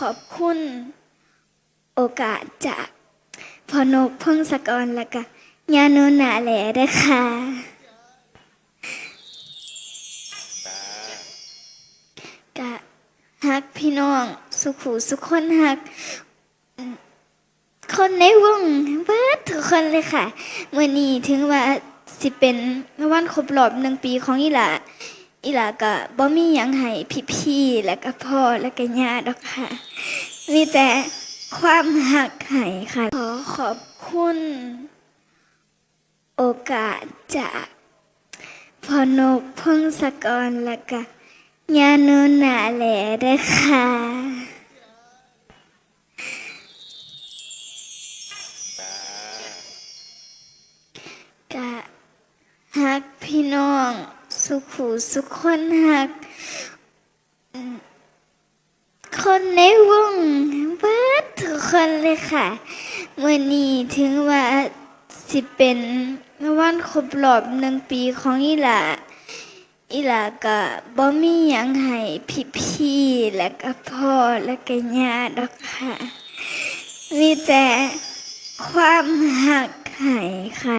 ขอบคุณโอกาสจากพอนกพงศกรและก็ยาโนนาแหล่ด้วยค่ะกะฮักพี่น้อง สุขูสุขคนฮัก คนในวงเบิดทุกคนเลยค่ะเมื่อนี้ถึงว่าสิเป็นวันครบรอบหนึ่งปีของอีหลา อีหลาก็บ่มีหยังให้พี่ๆและก็พ่อและก็ญาติดอกค่ะ มีแต่ความหักให้ค่ะ ขอขอบคุณ โอกาสจากพอนกพงศกรและก็ยาโนนาแหล่ด้วยค่ะกะฮักพี่น้อง สุขูสุขคนฮัก คนในวงเบิดทุกคนเลยค่ะเมื่อนี้ถึงว่าสิเป็นวันครบรอบหนึ่งปีของอีหลาอีหลาก็บ่มีหยังให้พี่ๆและก็พ่อและก็ญาติดอกค่ะ มีแต่ความหักให้ค่ะ